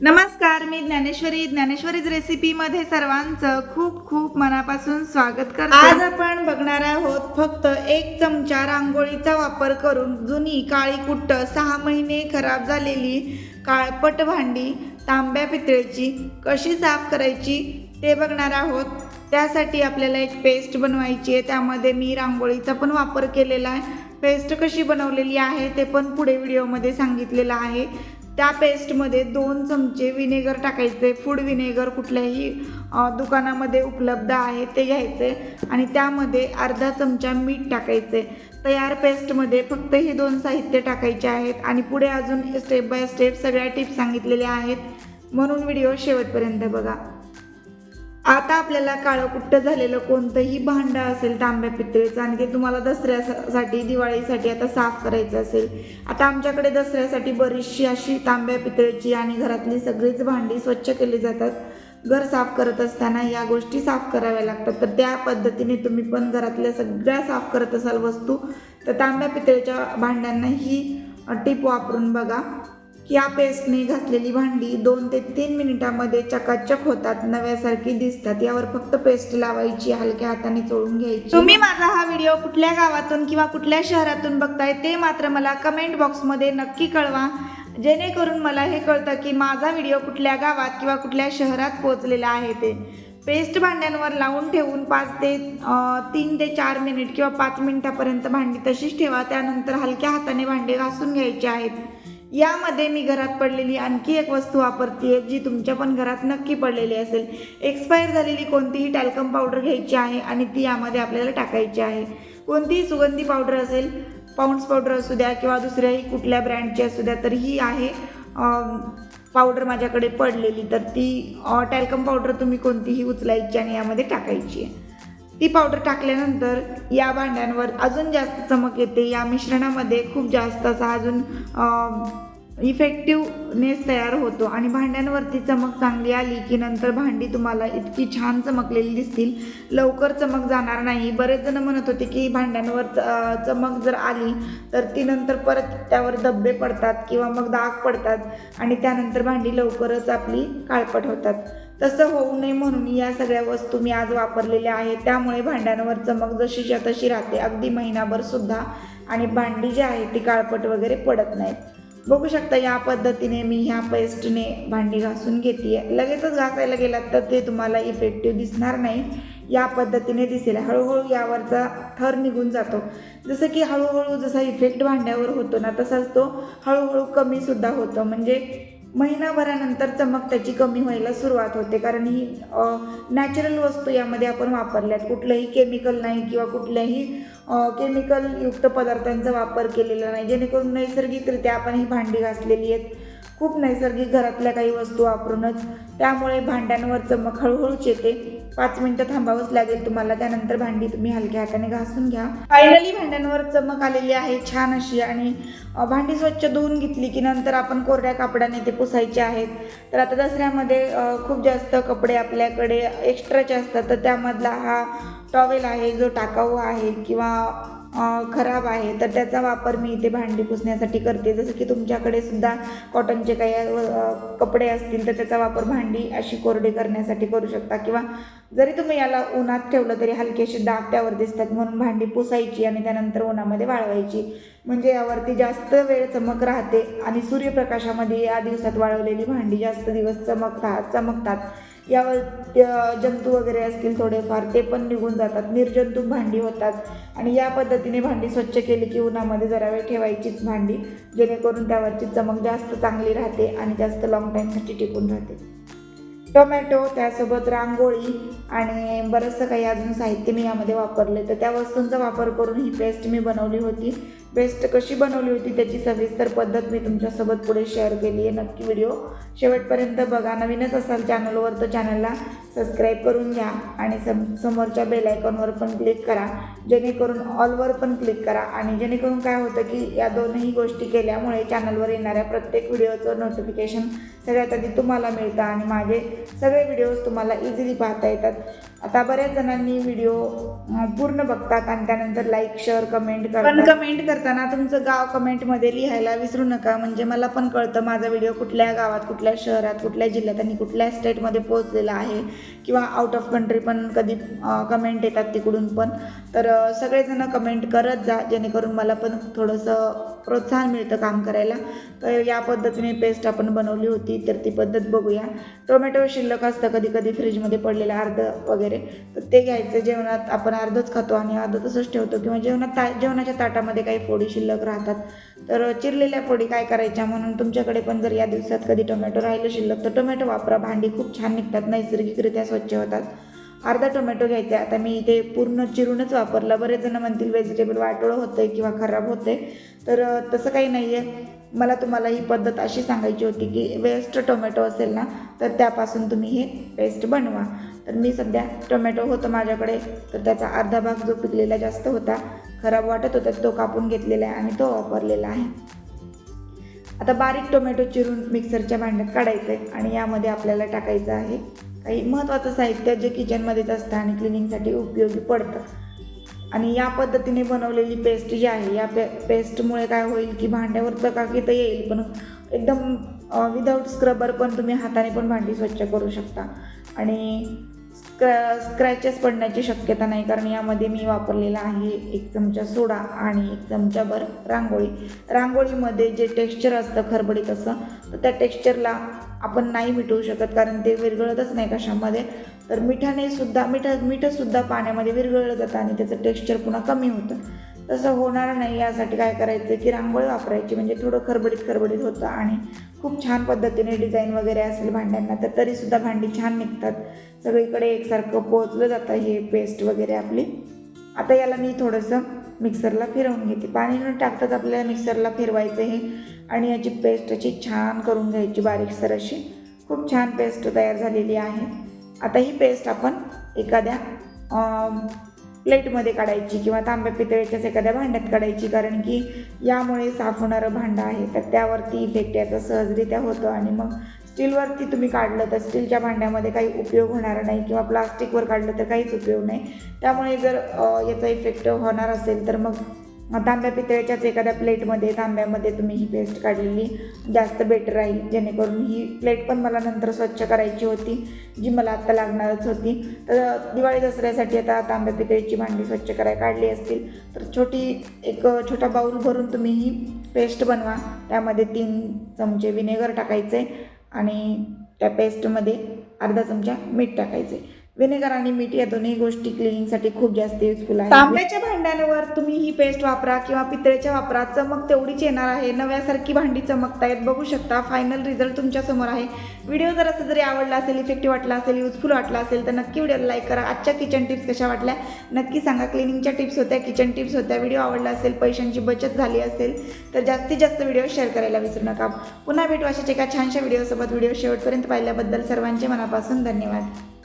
नमस्कार मी ज्ञानेश्वरी. ज्ञानेश्वरीज रेसिपीमध्ये सर्वांचं खूप खूप मनापासून स्वागत करतो. आज आपण बघणार आहोत फक्त एक चमचा रांगोळीचा वापर करून जुनी काळी कुट्ट सहा महिने खराब झालेली काळपट भांडी तांब्या पितळेची कशी साफ करायची ते बघणार आहोत. त्यासाठी आपल्याला एक पेस्ट बनवायची आहे. त्यामध्ये मी रांगोळीचा पण वापर केलेला आहे. पेस्ट कशी बनवलेली आहे ते पण पुढे व्हिडिओमध्ये सांगितलेलं आहे. त्या पेस्टमध्ये दोन चमचे विनेगर टाकायचे. फूड विनेगर कुठल्याही दुकानामध्ये उपलब्ध आहे ते घ्यायचे आणि त्यामध्ये अर्धा चमचा मीठ टाकायचे. तयार पेस्टमध्ये फक्त हे दोन साहित्य टाकायचे आहेत आणि पुढे अजून स्टेप बाय स्टेप सगळ्या टिप्स सांगितलेल्या आहेत. म्हणून व्हिडिओ शेवटपर्यंत बघा. आता आपल्याला काळकुट्ट झालेलं कोणतंही भांडं असेल तांब्या पितळेचं आणि ते तुम्हाला दसऱ्यासाठी दिवाळीसाठी आता साफ करायचं असेल आता आमच्याकडे दसऱ्यासाठी बरीचशी अशी तांब्या पितळेची आणि घरातली सगळीच भांडी स्वच्छ केली जातात. घर साफ करत असताना या गोष्टी साफ कराव्या लागतात. तर त्या पद्धतीने तुम्ही पण घरातल्या सगळ्या साफ करत असाल वस्तू तर तांब्या पितळेच्या भांड्यांना ही टीप वापरून बघा. या पेस्टने घातलेली भांडी दोन ते तीन मिनिटांमध्ये चकाचक होतात. नव्यासारखी दिसतात. यावर फक्त पेस्ट लावायची हलक्या हाताने चोळून घ्यायची. तुम्ही माझा हा व्हिडिओ कुठल्या गावातून किंवा कुठल्या शहरातून बघताय ते मात्र मला कमेंट बॉक्समध्ये नक्की कळवा. जेणेकरून मला हे कळतं की माझा व्हिडिओ कुठल्या गावात किंवा कुठल्या शहरात पोहोचलेला आहे ते. पेस्ट भांड्यांवर लावून ठेवून पाच ते तीन ते चार मिनिट किंवा पाच मिनिटापर्यंत भांडी तशीच ठेवा. त्यानंतर हलक्या हाताने भांडे घासून घ्यायचे आहेत. यामध्ये मी घरात पडलेली आणखी एक वस्तू वापरते जी तुमच्या पण घरात नक्की पडलेली असेल. एक्सपायर झालेली कोणतीही टॅल्कम पावडर घ्यायची आहे आणि ती यामध्ये आपल्याला टाकायची आहे. कोणतीही सुगंधी पावडर असेल पाऊंड्स पावडर असू द्या किंवा दुसऱ्याही कुठल्या ब्रँडची असू द्या तर ही आहे पावडर माझ्याकडे पडलेली. तर ती टॅल्कम पावडर तुम्ही कोणतीही उचलायची आणि यामध्ये टाकायची आहे. ती पावडर टाकल्यानंतर या भांड्यांवर अजून जास्त चमक येते. या मिश्रणामध्ये खूप जास्त असा अजून इफेक्टिवनेस तयार होतो आणि भांड्यांवरती चमक चांगली आली की नंतर भांडी तुम्हाला इतकी छान चमकलेली दिसतील. लवकर चमक जाणार नाही. बरेच जण म्हणत होते की भांड्यांवर चमक जर आली तर ती नंतर परत त्यावर धब्बे पडतात किंवा मग दाग पडतात आणि त्यानंतर भांडी लवकरच आपली काळपट होतात. तसं होऊ नये म्हणून या सगळ्या वस्तू मी आज वापरलेल्या आहेत. त्यामुळे भांड्यांवर चमक जशीच्या तशी राहते. अगदी महिनाभर सुद्धा आणि भांडी जी आहे ती काळपट वगैरे पडत नाहीत. बघू शकता या पद्धतीने मी ह्या पेस्टने भांडी घासून घेते लगेचच घासायला गेलात तर ते तुम्हाला इफेक्टिव्ह दिसणार नाही. या पद्धतीने दिसेल. हळूहळू यावरचा थर निघून जातो. जसं की हळूहळू जसा इफेक्ट भांड्यावर होतो ना तसाच तो हळूहळू कमीसुद्धा होतो. म्हणजे महिनाभरानंतर चमक त्याची कमी व्हायला सुरुवात होते. कारण ही नॅचरल वस्तू यामध्ये आपण वापरल्यात. कुठलंही केमिकल नाही किंवा कुठल्याही केमिकलयुक्त पदार्थांचा वापर केलेला नाही. जेणेकरून नैसर्गिकरित्या आपण ही भांडी घासलेली आहेत. खूप नैसर्गिक घरातल्या काही वस्तू वापरूनच त्यामुळे भांड्यांवर चमक हळूहळूच येते. पाच मिनिटं थांबावंच लागेल तुम्हाला त्यानंतर भांडी तुम्ही हलक्या हाताने घासून घ्या. फायनली भांड्यांवर चमक आलेली आहे छान अशी आणि भांडी स्वच्छ धुवून घेतली की नंतर आपण कोरड्या कापडाने ते पुसायचे आहेत. तर आता दसऱ्यामध्ये खूप जास्त कपडे आपल्याकडे एक्स्ट्राचे असतात तर त्यामधला हा टॉवेल आहे जो टाकाऊ आहे किंवा खराब आहे तर त्याचा वापर मी इथे भांडी पुसण्यासाठी करते. जसं की तुमच्याकडे सुद्धा कॉटनचे काही कपडे असतील तर त्याचा वापर भांडी अशी कोरडी करण्यासाठी करू शकता. किंवा जरी तुम्ही याला उन्हात ठेवलं तरी हलकेशी डाग त्यावर दिसतात म्हणून भांडी पुसायची आणि त्यानंतर उन्हामध्ये वाळवायची. म्हणजे यावरती जास्त वेळ चमक राहते आणि सूर्यप्रकाशामध्ये या दिवसात वाळवलेली भांडी जास्त दिवस चमकतात चमकतात. यावर जंतू वगैरे असतील थोडेफार ते पण निघून जातात. निर्जंतूक भांडी होतात. आणि या पद्धतीने भांडी स्वच्छ केली की उन्हामध्ये जरा वेळ ठेवायचीच भांडी जेणेकरून त्यावरची चमक जास्त चांगली राहते आणि जास्त लाँग टाईमसाठी टिकून राहते. टोमॅटो त्यासोबत रांगोळी आणि बरंचसं काही अजून साहित्य मी यामध्ये वापरले तर त्या वस्तूंचा वापर करून ही पेस्ट मी बनवली होती. बेस्ट कशी बनवली होती त्याची सविस्तर पद्धत मी तुमच्यासोबत पुढे शेअर केली आहे. नक्की व्हिडिओ शेवटपर्यंत बघा. नवीनच असाल चॅनलवर तर चॅनलला सबस्क्राईब करून घ्या आणि सम समोरच्या बेल आयकॉनवर पण क्लिक करा. जेणेकरून ऑलवर पण क्लिक करा आणि जेणेकरून काय होतं की या दोनही गोष्टी केल्यामुळे चॅनलवर येणाऱ्या प्रत्येक व्हिडिओचं नोटिफिकेशन सगळ्यात आधी तुम्हाला मिळतं आणि माझे सगळे व्हिडिओज तुम्हाला इझिली पाहता येतात. आता बऱ्याच जणांनी व्हिडिओ पूर्ण बघतात आणि त्यानंतर लाईक शेअर कमेंट करतात. पण कमेंट करताना तुमचं गाव कमेंटमध्ये लिहायला विसरू नका. म्हणजे मला पण कळतं माझा व्हिडिओ कुठल्या गावात कुठल्या शहरात कुठल्या जिल्ह्यात आणि कुठल्या स्टेटमध्ये पोहोचलेला आहे. किंवा आउट ऑफ कंट्री पण कधी कमेंट येतात तिकडून पण. तर सगळेजण कमेंट करत जा जेणेकरून मला पण थोडंसं प्रोत्साहन मिळतं काम करायला. तर या पद्धतीने पेस्ट आपण बनवली होती तर ती पद्धत बघूया. टोमॅटो शिल्लक असतं कधी कधी फ्रीजमध्ये पडलेलं अर्ध वगैरे. तर ते घ्यायचं जेवणात आपण अर्धच खातो आणि अर्ध तसंच ठेवतो. किंवा जेवणात ता जेवणाच्या ताटामध्ये काही फोडी शिल्लक राहतात. तर चिरलेल्या फोडी काय करायच्या म्हणून तुमच्याकडे पण जर या दिवसात कधी टोमॅटो राहिलं शिल्लक तर टोमॅटो वापरा. भांडी खूप छान निघतात नैसर्गिकरित्या स्वच्छ होतात. अर्धा टोमॅटो घ्यायचा आता मी इथे पूर्ण चिरूनच वापरला. बरेच जण म्हणतील व्हेजिटेबल वाटोळं आहे किंवा खराब होतंय. तर तसं काही नाही आहे मला तुम्हाला ही पद्धत अशी सांगायची होती की वेस्ट टोमॅटो असेल ना तर त्यापासून तुम्ही हे पेस्ट बनवा. तर मी सध्या टोमॅटो होतं माझ्याकडे तर त्याचा अर्धा भाग जो पिकलेला जास्त होता खराब वाटत होता तो कापून घेतलेला आहे आणि तो वापरलेला आहे. आता बारीक टोमॅटो चिरून मिक्सरच्या भांड्यात काढायचं आहे आणि यामध्ये आपल्याला टाकायचं आहे काही महत्त्वाचं साहित्य जे किचनमध्येच असतं आणि क्लिनिंगसाठी उपयोगी पडतं. आणि या पद्धतीने बनवलेली पेस्ट जी आहे या पे पेस्टमुळे काय होईल की भांड्यावर चकाकी तर येईल पण एकदम विदाऊट स्क्रबर पण तुम्ही हाताने पण भांडी स्वच्छ करू शकता. आणि स्क्र स्क्रॅचेस पडण्याची शक्यता नाही कारण यामध्ये मी वापरलेला आहे एक चमचा सोडा आणि एक चमचाभर रांगोळी. रांगोळीमध्ये जे टेक्स्चर असतं खरबडीत असं तर त्या टेक्स्चरला आपण नाही मिटवू शकत कारण ते विरघळतच नाही कशामध्ये. तर मिठाने सुद्धा मिठा मीठसुद्धा पाण्यामध्ये विरघळलं जातं आणि त्याचं टेक्स्चर पुन्हा कमी होतं. तसं होणार नाही. यासाठी काय करायचं की रांगोळी वापरायची. म्हणजे थोडं खरबडीत खरबडीत होतं आणि खूप छान पद्धतीने डिझाईन वगैरे असेल भांड्यांना तर तरीसुद्धा भांडी छान निघतात. सगळीकडे एकसारखं पोचलं जातं हे पेस्ट वगैरे आपली. आता याला मी थोडंसं मिक्सरला फिरवून घेते. पाणी न टाकताच आपल्याला मिक्सरला फिरवायचं हे आणि याची पेस्ट अशी छान करून घ्यायची बारीकसर अशी. खूप छान पेस्ट तयार झालेली आहे. आता ही पेस्ट आपण एखाद्या प्लेटमध्ये काढायची किंवा तांब्या पितळेच्याच एखाद्या भांड्यात काढायची कारण की यामुळे साफ होणारं भांडं आहे. तर त्यावरती इफेक्ट याचा सहजरित्या होतो आणि मग स्टीलवरती तुम्ही काढलं तर स्टीलच्या भांड्यामध्ये काही उपयोग होणार नाही किंवा प्लास्टिकवर काढलं तर काहीच उपयोग नाही. त्यामुळे जर याचा इफेक्ट होणार असेल तर मग तांब्या पितळेच्याच एखाद्या प्लेटमध्ये तांब्यामध्ये तुम्ही ही पेस्ट काढलेली जास्त बेटर राहील. जेणेकरून ही प्लेट पण मला नंतर स्वच्छ करायची होती जी मला आत्ता लागणारच होती. तर दिवाळी दसऱ्यासाठी आता तांब्या पितळेची भांडी स्वच्छ करायला काढली असतील. तर छोटी एक छोटा बाऊल भरून तुम्ही ही पेस्ट बनवा. त्यामध्ये तीन चमचे विनेगर टाकायचे आणि त्या पेस्टमध्ये अर्धा चमचा मीठ टाकायचे. व्हिनेगर आणि मीठ या दोन्ही गोष्टी क्लिनिंगसाठी खूप जास्त युजफुल आहे. तांब्याच्या भांड्यांवर तुम्ही ही पेस्ट वापरा किंवा पितळेच्या वापरा चमक तेवढीच येणार आहे. नव्यासारखी भांडी चमकतायत बघू शकता. फायनल रिझल्ट तुमच्यासमोर आहे. व्हिडिओ जर असं जरी आवडला असेल इफेक्टिव्ह वाटला असेल युजफुल वाटला असेल तर नक्की व्हिडिओला लाईक करा. आजच्या किचन टिप्स कशा वाटल्या? नक्की सांगा. क्लिनिंगच्या टिप्स होत्या किचन टिप्स होत्या. व्हिडिओ आवडला असेल पैशांची बचत झाली असेल तर जास्तीत जास्त व्हिडिओ शेअर करायला विसरू नका. पुन्हा भेटू अशाच एका छानशा व्हिडिओसोबत व्हिडिओ शेवटपर्यंत पाहिल्याबद्दल सर्वांचे मनापासून धन्यवाद.